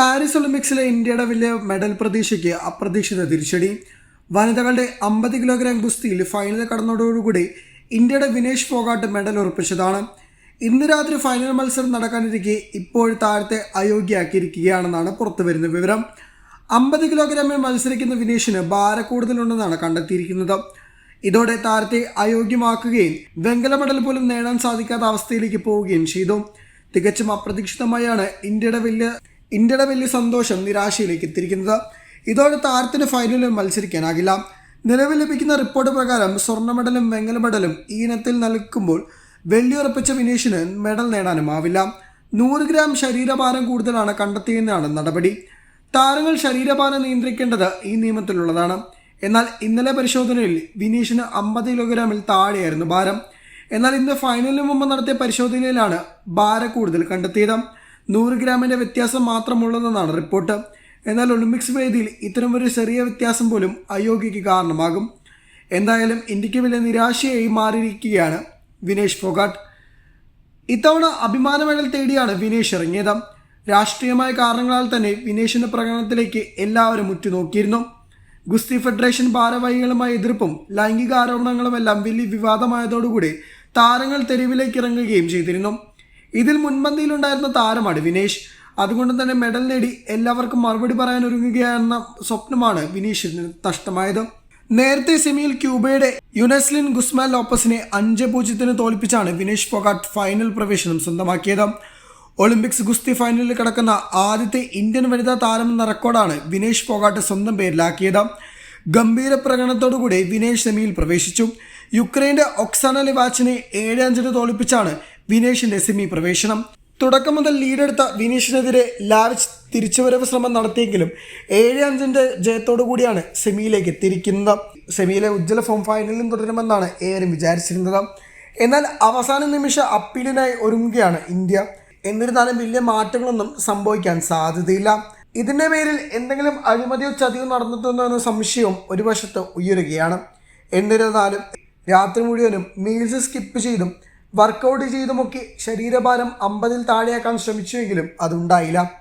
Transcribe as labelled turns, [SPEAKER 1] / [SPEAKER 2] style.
[SPEAKER 1] Paris ഒളിമ്പിക്സിലെ ഇന്ത്യയുടെ വലിയ medal പ്രതീക്ഷയ്ക്ക് അപ്രതീക്ഷിത തിരിച്ചടി. വനിതകളുടെ അമ്പത് കിലോഗ്രാം ഗുസ്തിയിൽ ഫൈനൽ കടന്നതോടുകൂടി ഇന്ത്യയുടെ വിനേഷ് ഫോഗാട്ട് മെഡൽ ഉറപ്പിച്ചതാണ്. ഇന്ന് രാത്രി ഫൈനൽ മത്സരം നടക്കാനിരിക്കെ ഇപ്പോൾ താരത്തെ അയോഗ്യയാക്കിയിരിക്കുകയാണെന്നാണ് പുറത്തുവരുന്ന വിവരം. അമ്പത് കിലോഗ്രാമിൽ മത്സരിക്കുന്ന വിനേഷിന് ഭാരക്കൂടുതലുണ്ടെന്നാണ് കണ്ടെത്തിയിരിക്കുന്നത്. ഇതോടെ താരത്തെ അയോഗ്യമാക്കുകയും വെങ്കല മെഡൽ പോലും നേടാൻ സാധിക്കാത്ത അവസ്ഥയിലേക്ക് പോവുകയും ചെയ്തു. തികച്ചും അപ്രതീക്ഷിതമായാണ് ഇന്ത്യയുടെ വലിയ ഇന്ത്യയുടെ വലിയ സന്തോഷം നിരാശയിലേക്ക് എത്തിയിരിക്കുന്നത്. ഇതോടെ താരത്തിന് ഫൈനലിൽ മത്സരിക്കാനാകില്ല. നിലവിൽ ലഭിക്കുന്ന റിപ്പോർട്ട് പ്രകാരം സ്വർണ മെഡലും വെങ്കല മെഡലും ഈ ഇനത്തിൽ നൽകുമ്പോൾ വെള്ളി ഉറപ്പിച്ച വിനേഷിന് മെഡൽ നേടാനുമാവില്ല നൂറ് ഗ്രാം ശരീരഭാരം കൂടുതലാണ് കണ്ടെത്തിയെന്നാണ് നടപടി. താരങ്ങൾ ശരീരഭാരം നിയന്ത്രിക്കേണ്ടത് ഈ നിയമത്തിലുള്ളതാണ്. എന്നാൽ ഇന്നലെ പരിശോധനയിൽ വിനീഷിന് അമ്പത് കിലോഗ്രാമിൽ താഴെയായിരുന്നു ഭാരം. എന്നാൽ ഇന്ന് ഫൈനലിന് മുമ്പ് നടത്തിയ പരിശോധനയിലാണ് ഭാരം കൂടുതൽ കണ്ടെത്തിയത്. നൂറ് ഗ്രാമിന്റെ വ്യത്യാസം മാത്രമുള്ളതെന്നാണ് റിപ്പോർട്ട്. എന്നാൽ ഒളിമ്പിക്സ് വേദിയിൽ ഇത്തരമൊരു ചെറിയ വ്യത്യാസം പോലും അയോഗ്യയ്ക്ക് കാരണമാകും. എന്തായാലും ഇന്ത്യയ്ക്ക് വലിയ നിരാശയായി മാറിയിരിക്കുകയാണ് വിനേഷ് ഫൊഗാട്ട്. ഇത്തവണ അഭിമാന മെഡൽ തേടിയാണ് വിനേഷ് ഇറങ്ങിയത്. രാഷ്ട്രീയമായ കാരണങ്ങളാൽ തന്നെ വിനേഷിന്റെ പ്രകടനത്തിലേക്ക് എല്ലാവരും ഉറ്റുനോക്കിയിരുന്നു. ഗുസ്തി ഫെഡറേഷൻ ഭാരവാഹികളുമായ എതിർപ്പും ലൈംഗിക ആരോപണങ്ങളുമെല്ലാം വലിയ വിവാദമായതോടുകൂടി താരങ്ങൾ തെരുവിലേക്ക് ഇറങ്ങുകയും ചെയ്തിരുന്നു. ഇതിൽ മുൻപന്തിയിലുണ്ടായിരുന്ന താരമാണ് വിനേഷ്. അതുകൊണ്ട് തന്നെ മെഡൽ നേടി എല്ലാവർക്കും മറുപടി പറയാൻ ഒരുങ്ങുകയെന്ന സ്വപ്നമാണ് വിനീഷിന് നഷ്ടമായത്. നേരത്തെ സെമിയിൽ ക്യൂബയുടെ യുനെസ്ലിൻ ഗുസ്മാൻ ലോപ്പസിനെ അഞ്ച് പൂജ്യത്തിന് തോൽപ്പിച്ചാണ് വിനേഷ് ഫോഗാട്ട് ഫൈനൽ പ്രവേശനം സ്വന്തമാക്കിയത്. ഒളിമ്പിക്സ് ഗുസ്തി ഫൈനലിൽ കിടക്കുന്ന ആദ്യത്തെ ഇന്ത്യൻ വനിതാ താരമെന്ന റെക്കോർഡാണ് വിനേഷ് ഫോഗാട്ട് സ്വന്തം പേരിലാക്കിയത്. ഗംഭീര പ്രകടനത്തോടുകൂടി വിനേഷ് സെമിയിൽ പ്രവേശിച്ചു. യുക്രൈന്റെ ഒക്സാന ലിവാച്ചിനെ ഏഴ് അഞ്ചിന് തോൽപ്പിച്ചാണ് വിനേഷിന്റെ സെമി പ്രവേശനം. തുടക്കം മുതൽ ലീഡെടുത്ത വിനീഷിനെതിരെ ലാവിച്ച് തിരിച്ചുവരവ് ശ്രമം നടത്തിയെങ്കിലും ഏഴ് അഞ്ചിന്റെ ജയത്തോടു കൂടിയാണ് സെമിയിലേക്ക് എത്തിയിരിക്കുന്നത്. സെമിയിലെ ഉജ്ജ്വല ഫോം ഫൈനലിലും തുടരുമെന്നാണ് ഏവരും വിചാരിച്ചിരുന്നത്. എന്നാൽ അവസാന നിമിഷ അപ്പീലിനായി ഒരുങ്ങുകയാണ് ഇന്ത്യ. എന്നിരുന്നാലും വലിയ മാറ്റങ്ങളൊന്നും സംഭവിക്കാൻ സാധ്യതയില്ല. ഇതിന്റെ പേരിൽ എന്തെങ്കിലും അഴിമതിയോ ചതിയോ നടന്നിട്ടുണ്ടോ എന്ന സംശയവും ഒരു വശത്ത് ഉയരുകയാണ്. എന്നിരുന്നാലും രാത്രി മുഴുവനും മീൽസ് സ്കിപ്പ് ചെയ്തും വർക്കൗട്ട് ചെയ്തുമൊക്കെ ശരീരഭാരം അമ്പതിൽ താഴെയാക്കാൻ ശ്രമിച്ചുവെങ്കിലും അതുണ്ടായില്ല.